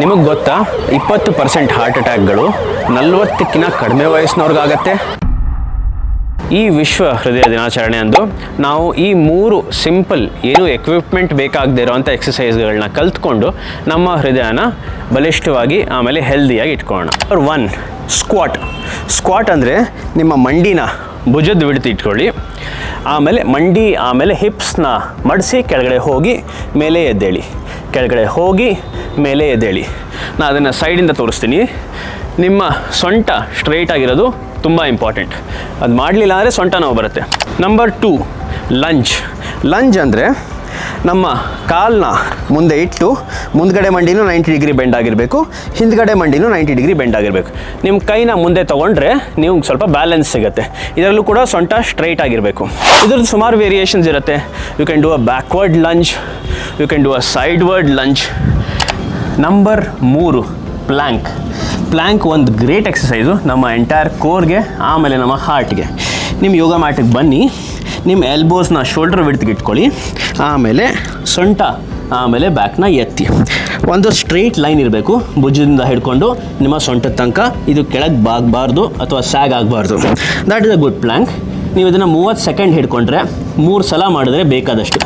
ನಿಮಗೆ ಗೊತ್ತಾ? ಇಪ್ಪತ್ತು ಪರ್ಸೆಂಟ್ ಹಾರ್ಟ್ ಅಟ್ಯಾಕ್ಗಳು ನಲ್ವತ್ತಕ್ಕಿಂತ ಕಡಿಮೆ ವಯಸ್ಸಿನವ್ರಿಗಾಗತ್ತೆ. ಈ ವಿಶ್ವ ಹೃದಯ ದಿನಾಚರಣೆ ಅಂದು ನಾವು ಈ ಮೂರು ಸಿಂಪಲ್ ಏನು ಎಕ್ವಿಪ್ಮೆಂಟ್ ಬೇಕಾಗದೇ ಇರೋವಂಥ ಎಕ್ಸಸೈಸ್ಗಳನ್ನ ಕಲ್ತ್ಕೊಂಡು ನಮ್ಮ ಹೃದಯನ ಬಲಿಷ್ಠವಾಗಿ, ಆಮೇಲೆ ಹೆಲ್ದಿಯಾಗಿ ಇಟ್ಕೊಳ್ಳೋಣ. ನಂಬರ್ ಒನ್ ಸ್ಕ್ವಾಟ್ ಸ್ಕ್ವಾಟ್ ಅಂದರೆ ನಿಮ್ಮ ಮಂಡಿನ ಭುಜದ ಬಿಡ್ತಿ ಇಟ್ಕೊಳ್ಳಿ. ಆಮೇಲೆ ಮಂಡಿ, ಆಮೇಲೆ ಹಿಪ್ಸ್ನ ಮಡಿಸಿ ಕೆಳಗಡೆ ಹೋಗಿ ಮೇಲೆ ಎದ್ದೇಳಿ. ಕೆಳಗಡೆ ಹೋಗಿ ಮೇಲೆ ಎದ್ದೇಳಿ. ನಾನು ಅದನ್ನು ಸೈಡಿಂದ ತೋರಿಸ್ತೀನಿ. ನಿಮ್ಮ ಸೊಂಟ ಸ್ಟ್ರೈಟ್ ಆಗಿರೋದು ತುಂಬ ಇಂಪಾರ್ಟೆಂಟ್. ಅದು ಮಾಡಲಿಲ್ಲ ಅಂದರೆ ಸೊಂಟ ನೋವು ಬರುತ್ತೆ. Number two, lunch. ಲಂಚ್ ಅಂದರೆ ನಮ್ಮ ಕಾಲನ್ನ ಮುಂದೆ ಇಟ್ಟು ಮುಂದ್ಗಡೆ ಮಂಡಿನೂ ನೈಂಟಿ ಡಿಗ್ರಿ ಬೆಂಡ್ ಆಗಿರಬೇಕು, ಹಿಂದ್ಗಡೆ ಮಂಡಿನೂ ನೈಂಟಿ ಡಿಗ್ರಿ ಬೆಂಡ್ ಆಗಿರಬೇಕು. ನಿಮ್ಮ ಕೈನ ಮುಂದೆ ತೊಗೊಂಡ್ರೆ ನೀವು ಸ್ವಲ್ಪ ಬ್ಯಾಲೆನ್ಸ್ ಸಿಗುತ್ತೆ. ಇದರಲ್ಲೂ ಕೂಡ ಸೊಂಟ ಸ್ಟ್ರೈಟ್ ಆಗಿರಬೇಕು. ಇದ್ರದ್ದು ಸುಮಾರು ವೇರಿಯೇಷನ್ಸ್ ಇರುತ್ತೆ. You can do a backward lunge you can do a sideward lunge number ಮೂರು ಪ್ಲ್ಯಾಂಕ್ ಪ್ಲ್ಯಾಂಕ್ ಒಂದು ಗ್ರೇಟ್ ಎಕ್ಸಸೈಸು ನಮ್ಮ ಎಂಟೈರ್ ಕೋರ್ಗೆ ಆಮೇಲೆ ನಮ್ಮ ಹಾರ್ಟ್ಗೆ ನಿಮ್ಮ ಯೋಗ ಮ್ಯಾಟಿಗೆ ಬನ್ನಿ ನಿಮ್ಮ ಎಲ್ಬೋಸ್ನ ಶೋಲ್ಡ್ರ್ ವಿಡ್ತ್ಗೆ ಇಟ್ಕೊಳ್ಳಿ, ಆಮೇಲೆ ಸೊಂಟ, ಆಮೇಲೆ ಬ್ಯಾಕ್ನ ಎತ್ತಿ. ಒಂದು ಸ್ಟ್ರೈಟ್ ಲೈನ್ ಇರಬೇಕು, ಭುಜದಿಂದ ಹಿಡ್ಕೊಂಡು ನಿಮ್ಮ ಸೊಂಟದ ತನಕ, ಇದು ಕೆಳಗೆ ಬಾಗಬಾರ್ದು ಅಥವಾ ಸ್ಯಾಗ್ ಆಗಬಾರ್ದು. That is a good plank ನೀವು ಇದನ್ನು ಮೂವತ್ತು ಸೆಕೆಂಡ್ ಹಿಡ್ಕೊಂಡ್ರೆ, ಮೂರು ಸಲ ಮಾಡಿದ್ರೆ ಬೇಕಾದಷ್ಟು.